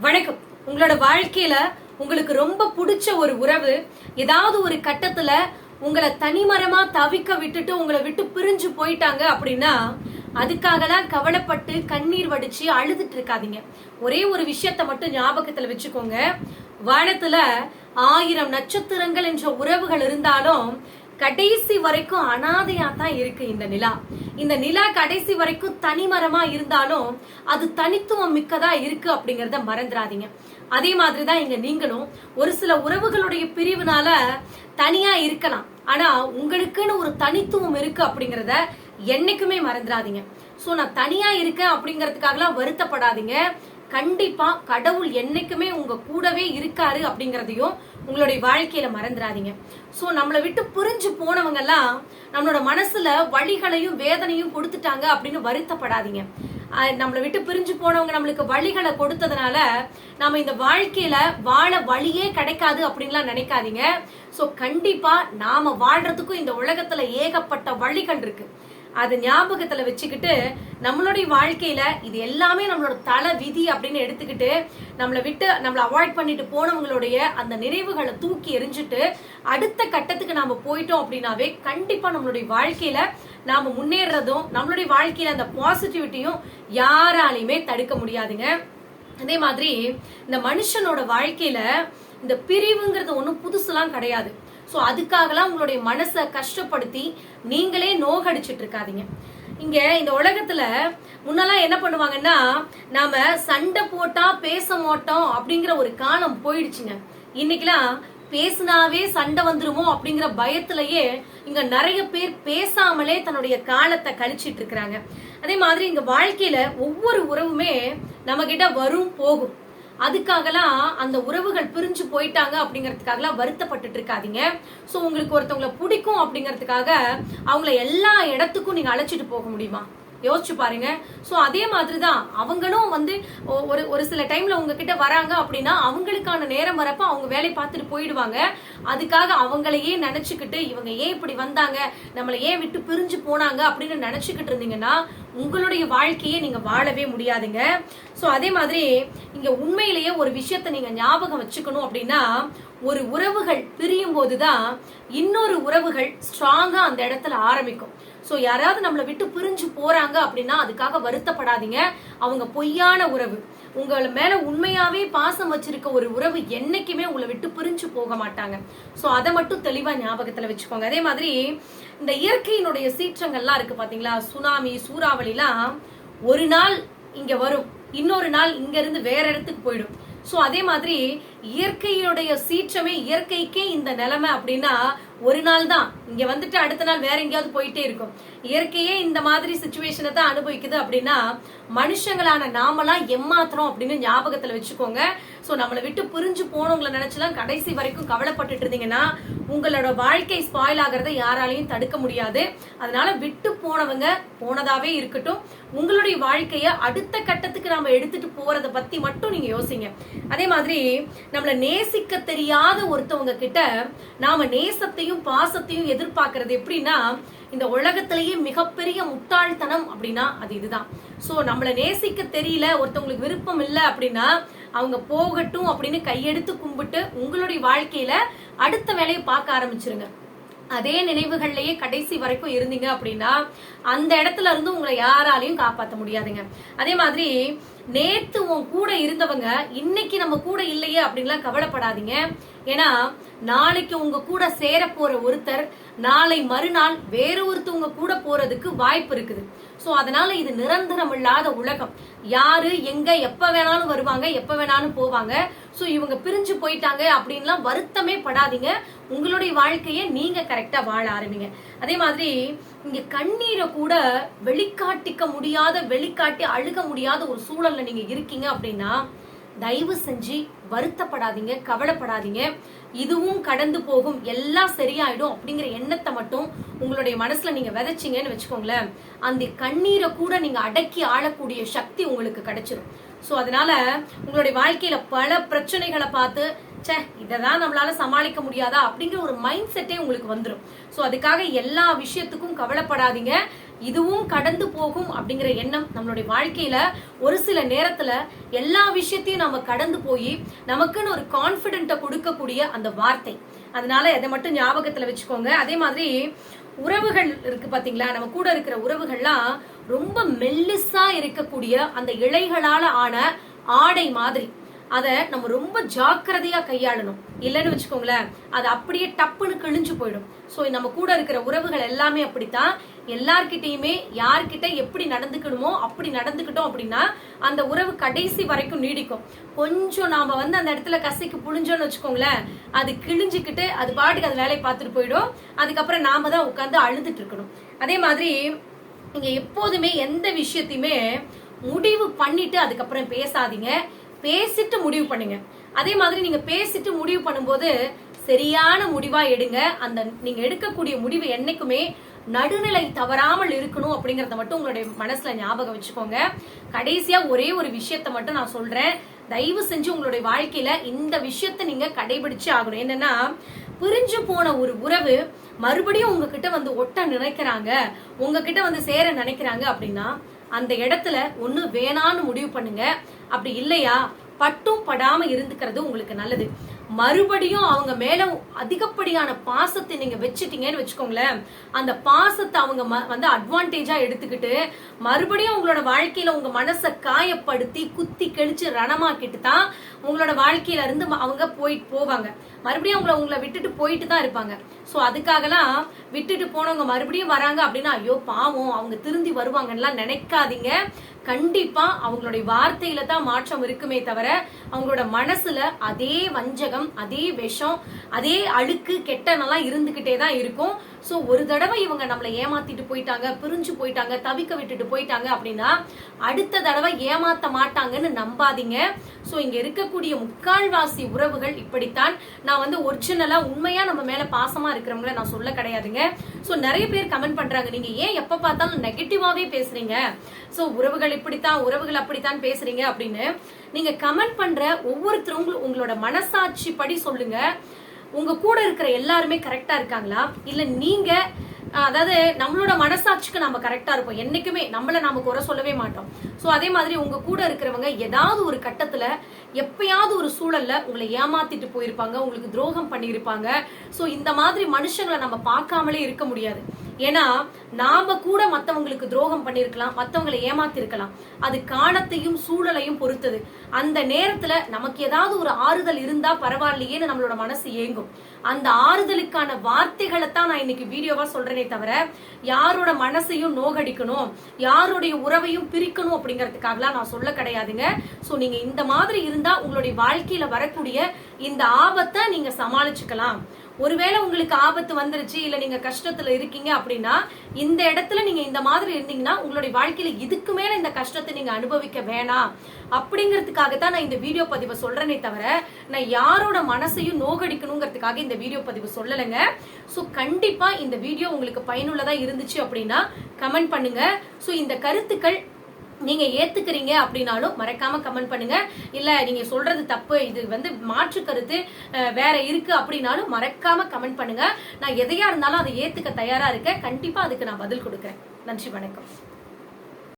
வணக்கம். உங்களோட வாழ்க்கையில உங்களுக்கு ரொம்ப பிடிச்ச ஒரு உறவு ஏதாவது ஒரு கட்டத்துல உங்களை தனிமரமா தவிக்க விட்டுட்டு உங்களை விட்டு பிரிஞ்சு போயிட்டாங்க அப்படின்னா அதுக்காகலாம் கவலைப்பட்டு கண்ணீர் வடிச்சு அழுதுட்டு இருக்காதீங்க. ஒரே ஒரு விஷயத்த மட்டும் ஞாபகத்துல வச்சுக்கோங்க. வானத்துல ஆயிரம் நட்சத்திரங்கள் என்ற உறவுகள் இருந்தாலும் கடைசி வரைக்கும் அனாதையா தான் இருக்கு இந்த நிலா. இந்த நிலா கடைசி வரைக்கும் தனிமரமா இருந்தாலும் அது தனித்துவம் மிக்கதா இருக்கு அப்படிங்கறத மறந்துடாதீங்க அதே மாதிரிதான் இங்க நீங்களும் ஒரு சில உறவுகளுடைய பிரிவுனால தனியா இருக்கலாம். ஆனா உங்களுக்குன்னு ஒரு தனித்துவம் இருக்கு அப்படிங்கறத என்னைக்குமே மறந்துடாதீங்க சோ நான் தனியா இருக்கேன் அப்படிங்கறதுக்காகலாம் வருத்தப்படாதீங்க. கண்டிப்பா கடவுள் என்னைக்குமே உங்க கூடவே இருக்காரு அப்படிங்கறதையும் உங்களுடைய வாழ்க்கையில மறந்துடாதீங்க. சோ நம்மளை விட்டு புரிஞ்சு போனவங்க எல்லாம் நம்மளோட மனசுல வழிகளையும் வேதனையும் கொடுத்துட்டாங்க அப்படின்னு வருத்தப்படாதீங்க. நம்மளை விட்டு பிரிஞ்சு போனவங்க நம்மளுக்கு வழிகளை கொடுத்ததுனால நாம இந்த வாழ்க்கையில வாழ வழியே கிடைக்காது அப்படின்லாம் நினைக்காதீங்க. சோ கண்டிப்பா நாம வாழ்றதுக்கும் இந்த உலகத்துல ஏகப்பட்ட வழிகள் இருக்கு. அது ஞாபகத்துல வச்சுக்கிட்டு நம்மளுடைய வாழ்க்கையில இது எல்லாமே நம்மளோட தலை விதி அப்படின்னு எடுத்துக்கிட்டு நம்மளை விட்டு நம்மளை அவாய்ட் பண்ணிட்டு போனவங்களுடைய அந்த நினைவுகளை தூக்கி எரிஞ்சுட்டு அடுத்த கட்டத்துக்கு நாம போயிட்டோம் அப்படின்னாவே கண்டிப்பா நம்மளுடைய வாழ்க்கையில நாம முன்னேறதும் நம்மளுடைய வாழ்க்கையில அந்த பாசிட்டிவிட்டியும் யாராலையுமே தடுக்க முடியாதுங்க. அதே மாதிரி இந்த மனுஷனோட வாழ்க்கையில இந்த பிரிவுங்கிறது ஒன்றும் புதுசுலாம் கிடையாது. ஸோ அதுக்காகலாம் உங்களுடைய மனசை கஷ்டப்படுத்தி நீங்களே நோகடிச்சிட்டு இருக்காதீங்க. இங்க இந்த உலகத்துல முன்னெல்லாம் என்ன பண்ணுவாங்கன்னா நாம சண்டை போட்டா பேச மாட்டோம் அப்படிங்கிற ஒரு காலம் போயிடுச்சுங்க. இன்னைக்கெல்லாம் பேசினாவே சண்டை வந்துருமோ அப்படிங்கிற பயத்திலேயே இங்க நிறைய பேர் பேசாமலே தன்னுடைய காலத்தை கழிச்சிட்டு இருக்கிறாங்க. அதே மாதிரி இங்க வாழ்க்கையில ஒவ்வொரு உறவுமே நம்ம கிட்ட வரும் போகும். அதுக்காகலாம் அந்த உறவுகள் பிரிஞ்சு போயிட்டாங்க அப்படிங்கிறதுக்காகலாம் வருத்தப்பட்டுட்டு இருக்காதீங்க. ஸோ உங்களுக்கு ஒருத்தவங்களை பிடிக்கும் அப்படிங்கிறதுக்காக அவங்கள எல்லா இடத்துக்கும் நீங்கள் அழைச்சிட்டு போக முடியுமா? யோசிச்சு பாருங்க. ஸோ அதே மாதிரி தான் அவங்களும் வந்து ஒ- ஒரு ஒரு சில டைம்ல உங்ககிட்ட வராங்க அப்படின்னா அவங்களுக்கான நேரம் வரப்ப அவங்க வேலையை பார்த்துட்டு போயிடுவாங்க. அதுக்காக அவங்களையே நினைச்சுக்கிட்டு இவங்க ஏன் இப்படி வந்தாங்க? நம்மளை ஏன் விட்டு பிரிஞ்சு போனாங்க அப்படின்னு நினைச்சுக்கிட்டு இருந்தீங்கன்னா உங்களுடைய வாழ்க்கையை நீங்க வாழவே முடியாதுங்க. ஸோ அதே மாதிரி இங்க உண்மையிலேயே ஒரு விஷயத்த நீங்க ஞாபகம் வச்சுக்கணும் அப்படின்னா ஒரு உறவுகள் பிரியும் போதுதான் இன்னொரு உறவுகள் ஸ்ட்ராங்கா அந்த இடத்துல ஆரம்பிக்கும். ஸோ யாராவது நம்மளை விட்டு பிரிஞ்சு போறாங்க அப்படின்னா அதுக்காக வருத்தப்படாதீங்க. அவங்க பொய்யான உறவு. உங்களை மேல உண்மையாவே பாசம் வச்சிருக்க ஒரு உறவு என்னைக்குமே உங்களை விட்டு பிரிஞ்சு போக மாட்டாங்க. ஸோ அதை மட்டும் தெளிவா ஞாபகத்துல வச்சுக்கோங்க. அதே மாதிரி இந்த இயற்கையினுடைய சீற்றங்கள்லாம் இருக்கு பாத்தீங்களா? சுனாமி சூறாவளிலாம் ஒரு நாள் இங்க வரும். இன்னொரு நாள் இங்க இருந்து வேற இடத்துக்கு போயிடும். ஸோ அதே மாதிரி இயற்கையுடைய சீற்றமே இயற்கைக்கே இந்த நிலைமை அப்படின்னா ஒரு நாள் தான். இங்க வந்துட்டு அடுத்த நாள் வேற எங்கேயாவது போயிட்டே இருக்கும். இயற்கையே இந்த மாதிரி சுச்சுவேஷனை தான் அனுபவிக்குது அப்படின்னா மனுஷங்களான நாமெல்லாம் எம்மாத்திரம் அப்படின்னு ஞாபகத்துல வச்சுக்கோங்க. சோ நம்மளை விட்டு பிரிஞ்சு போனவங்களை நினைச்சுலாம் கடைசி வரைக்கும் கவலைப்பட்டுட்டு இருந்தீங்கன்னா உங்களோட வாழ்க்கை ஸ்பாயில் ஆகிறத யாராலையும் தடுக்க முடியாது. அதனால விட்டு போனவங்க போனதாவே இருக்கட்டும். உங்களுடைய வாழ்க்கைய அடுத்த கட்டத்துக்கு நாம எடுத்துட்டு போறத பத்தி மட்டும் நீங்க யோசிங்க. அதே மாதிரி நம்மளை நேசிக்க தெரியாத ஒருத்தவங்க கிட்ட நாம நேசத்தையும் பாசத்தையும் எதிர்பார்க்கறது எப்படின்னா இந்த உலகத்திலேயே மிகப்பெரிய முட்டாள்தனம் அப்படின்னா அது இதுதான். சோ நம்மளை நேசிக்க தெரியல ஒருத்தவங்களுக்கு விருப்பம் இல்ல அப்படின்னா அவங்க போகட்டும் அப்படின்னு கையெடுத்து கும்பிட்டு உங்களுடைய வாழ்க்கையில அடுத்த வேலையை பார்க்க ஆரம்பிச்சிருங்க. அதே நினைவுகள்லயே கடைசி வரைக்கும் இருந்தீங்க அப்படின்னா அந்த இடத்துல இருந்து உங்களை யாராலையும் காப்பாற்ற முடியாதுங்க. அதே மாதிரி நேத்து உன் கூட இருந்தவங்க இன்னைக்கு நம்ம கூட இல்லையே அப்படின்லாம் கவலைப்படாதீங்க. ஏன்னா நாளைக்கு உங்க கூட சேர போற ஒருத்தர் நாளை மறுநாள் வேற ஒருத்தவங்க கூட போறதுக்கு வாய்ப்பு இருக்குது. ஸோ அதனால இது நிரந்தரம் இல்லாத உலகம். யாரு எங்க எப்ப வேணாலும் வருவாங்க எப்ப வேணாலும் போவாங்க. ஸோ இவங்க பிரிஞ்சு போயிட்டாங்க அப்படின்லாம் வருத்தமே படாதீங்க. உங்களுடைய வாழ்க்கையை நீங்க கரெக்டா வாழ ஆரம்பிங்க. அதே மாதிரி இங்க கண்ணீரை கூட வெளிக்காட்டிக்க முடியாத வெளிக்காட்டி அழுக முடியாத ஒரு சூழல்ல நீங்க இருக்கீங்க அப்படின்னா தயவு செஞ்சு வருத்தப்படாதீங்க கவலைப்படாதீங்க. இதுவும் கடந்து போகும். எல்லாம் சரியாயிடும் அப்படிங்கிற எண்ணத்தை மட்டும் உங்களுடைய மனசுல நீங்க விதைச்சிங்கன்னு வச்சுக்கோங்களேன். அந்த கண்ணீரை கூட நீங்க அடக்கி ஆளக்கூடிய சக்தி உங்களுக்கு கிடைச்சிடும் சோ அதனால உங்களுடைய வாழ்க்கையில பல பிரச்சனைகளை பார்த்து சே இததான் நம்மளால சமாளிக்க முடியாதா? அப்படிங்கிற ஒரு மைண்ட் செட்டே உங்களுக்கு வந்துடும் சோ அதுக்காக எல்லா விஷயத்துக்கும் கவலைப்படாதீங்க. இதுவும் கடந்து போகும் அப்படிங்கிற எண்ணம் நம்மளுடைய வாழ்க்கையில ஒரு சில நேரத்துல எல்லா விஷயத்தையும் நம்ம கடந்து போய் நமக்குன்னு ஒரு கான்பிடென்ட்டை கொடுக்கக்கூடிய அந்த வார்த்தை. அதனால அதை மட்டும் ஞாபகத்துல வச்சுக்கோங்க. அதே மாதிரி உறவுகள் இருக்கு பாத்தீங்களா? நம்ம கூட இருக்கிற உறவுகள்லாம் ரொம்ப மெல்லிசா இருக்கக்கூடிய அந்த இலைகளால ஆன ஆடை மாதிரி. அதை நம்ம ரொம்ப ஜாக்கிரதையா கையாளணும். இல்லைன்னு வச்சுக்கோங்களேன். அது அப்படியே டப்புன்னு கிழிஞ்சு போயிடும். ஸோ நம்ம கூட இருக்கிற உறவுகள் எல்லாமே அப்படித்தான் எல்லார்கிட்டையுமே யார்கிட்ட எப்படி நடந்துக்கணுமோ அப்படி நடந்துக்கிட்டோம் அப்படின்னா அந்த உறவு கடைசி வரைக்கும் நீடிக்கும். கொஞ்சம் நாம வந்து அந்த இடத்துல கசைக்கு புழிஞ்சோன்னு வச்சுக்கோங்களேன் அது கிழிஞ்சுக்கிட்டு அது பாட்டுக்கு அது வேலையை பார்த்துட்டு போயிடும். அதுக்கப்புறம் நாம தான் உட்காந்து அழுதுட்டு இருக்கணும். அதே மாதிரி நீங்க எப்போதுமே எந்த விஷயத்தையுமே முடிவு பண்ணிட்டு அதுக்கப்புறம் பேசாதீங்க. பேசிட்டு முடிவு பண்ணுங்க. அதே மாதிரி நீங்க பேசிட்டு முடிவு பண்ணும்போது சரியான முடிவா எடுங்க. அந்த நீங்க எடுக்கக்கூடிய முடிவு என்னைக்குமே நடுநிலை தவறாமல் இருக்கணும் அப்படிங்கறத மட்டும் உங்களுடைய மனசுல ஞாபகம் வச்சுக்கோங்க. கடைசியா ஒரே ஒரு விஷயத்த மட்டும் நான் சொல்றேன். தயவு செஞ்சு உங்களுடைய வாழ்க்கையில இந்த விஷயத்த நீங்க கடைபிடிச்சு ஆகணும். என்னன்னா பிரிஞ்சு போன ஒரு உறவு மறுபடியும் உங்ககிட்ட வந்து ஒட்ட நினைக்கிறாங்க. உங்ககிட்ட வந்து சேர நினைக்கிறாங்க அப்படின்னா அந்த இடத்துல ஒண்ணு வேணான்னு முடிவு பண்ணுங்க. அப்படி இல்லையா? பட்டும் படாம இருந்துக்கிறது உங்களுக்கு நல்லது. மறுபடியும் அவங்க மேல அதிகப்படியான பாசத்தை நீங்க வச்சுட்டீங்கன்னு வச்சுக்கோங்களேன். அந்த பாசத்தை அவங்க ம- வந்து அட்வான்டேஜா எடுத்துக்கிட்டு மறுபடியும் உங்களோட வாழ்க்கையில உங்க மனசை காயப்படுத்தி குத்தி கெழிச்சு ரணமாக்கிட்டு தான் உங்களோட வாழ்க்கையில இருந்து ம- அவங்க போயிட்டு போவாங்க. மறுபடியும் அவங்கள உங்களை விட்டுட்டு போயிட்டு தான் இருப்பாங்க. சோ அதுக்காகலாம் விட்டுட்டு போனவங்க மறுபடியும் வராங்க அப்படின்னா ஐயோ பாவம் அவங்க திருந்தி வருவாங்கலாம் நினைக்காதீங்க. கண்டிப்பா அவங்களுடைய வார்த்தையில தான் மாற்றம் இருக்குமே தவிர அவங்களோட மனசுல அதே வஞ்சகம் அதே விஷம் அதே அழுக்கு கெட்டனெல்லாம் இருந்துகிட்டே தான் இருக்கும். சோ ஒரு தடவை இவங்க நம்மளை ஏமாத்திட்டு போயிட்டாங்க பிரிஞ்சு போயிட்டாங்க தவிக்க விட்டுட்டு போயிட்டாங்க அப்படின்னா அடுத்த தடவை ஏமாத்த மாட்டாங்கன்னு நம்பாதீங்க. சோ இங்க இருக்கக்கூடிய முக்கால்வாசி உறவுகள் இப்படித்தான். நான் வந்து ஒரிஜினலா உண்மையா நம்ம மேல பாசமா இருக்கிறவங்கள நான் சொல்ல கிடையாதுங்க. சோ நிறைய பேர் கமெண்ட் பண்றாங்க. நீங்க ஏன் எப்ப பார்த்தாலும் நெகட்டிவாவே பேசுறீங்க? சோ உறவுகள் இப்படித்தான் உறவுகள் அப்படித்தான் பேசுறீங்க அப்படின்னு நீங்க கமெண்ட் பண்ற ஒவ்வொருத்தரும் உங்களோட மனசாட்சி படி சொல்லுங்க. உங்க கூட இருக்கிற எல்லாருமே கரெக்டா இருக்காங்களா? இல்ல நீங்க அதாவது நம்மளோட மனசாட்சிக்கு நம்ம கரெக்டா இருப்போம். என்னைக்குமே நம்மள நாம குறை சொல்லவே மாட்டோம். சோ அதே மாதிரி உங்க கூட இருக்கிறவங்க ஏதாவது ஒரு கட்டத்துல எப்பயாவது ஒரு சூழல்ல உங்களை ஏமாத்திட்டு போயிருப்பாங்க உங்களுக்கு துரோகம் பண்ணியிருப்பாங்க. சோ இந்த மாதிரி மனுஷங்களை நம்ம பார்க்காமலே இருக்க முடியாது. ஏன்னா நாம கூட மத்தவங்களுக்கு துரோகம் பண்ணிருக்கலாம் மத்தவங்களை ஏமாத்திருக்கலாம். அது காலத்தையும் சூழலையும் பொறுத்தது. அந்த நேரத்துல நமக்கு ஏதாவது ஒரு ஆறுதல் இருந்தா பரவாயில்லையேன்னு நம்மளோட மனசு ஏங்கும். அந்த ஆறுதலுக்கான வார்த்தைகளை தான் நான் இன்னைக்கு வீடியோவா சொல்றேனே தவிர யாரோட மனசையும் நோகடிக்கணும் யாருடைய உறவையும் பிரிக்கணும் அப்படிங்கறதுக்காகலாம் நான் சொல்ல கிடையாதுங்க. சோ நீங்க இந்த மாதிரி இருந்தா உங்களுடைய வாழ்க்கையில வரக்கூடிய இந்த ஆபத்தை நீங்க சமாளிச்சுக்கலாம். ஒருவேளை உங்களுக்கு ஆபத்து வந்துருச்சு இல்ல நீங்க கஷ்டத்துல இருக்கீங்க அப்படின்னா இந்த இடத்துல நீங்க இந்த மாதிரி இருந்தீங்கன்னா உங்களுடைய வாழ்க்கையில இதுக்கு மேல இந்த கஷ்டத்தை நீங்க அனுபவிக்க வேணாம். அப்படிங்கிறதுக்காக தான் நான் இந்த வீடியோ பதிவை சொல்றேனே தவிர நான் யாரோட மனசையும் நோகடிக்கணுங்கிறதுக்காக இந்த வீடியோ பதிவு சொல்லலைங்க. சோ கண்டிப்பா இந்த வீடியோ உங்களுக்கு பயனுள்ளதா இருந்துச்சு அப்படின்னா கமெண்ட் பண்ணுங்க. சோ இந்த கருத்துக்கள் நீங்க ஏத்துக்கிறீங்க அப்படின்னாலும் மறக்காம கமெண்ட் பண்ணுங்க. இல்ல நீங்க சொல்றது தப்பு இது வந்து மாற்று கருத்து வேற இருக்கு அப்படின்னாலும் மறக்காம கமெண்ட் பண்ணுங்க. நான் எதையா இருந்தாலும் அதை ஏத்துக்க தயாரா இருக்கேன். கண்டிப்பா அதுக்கு நான் பதில் கொடுக்குறேன். நன்றி வணக்கம்.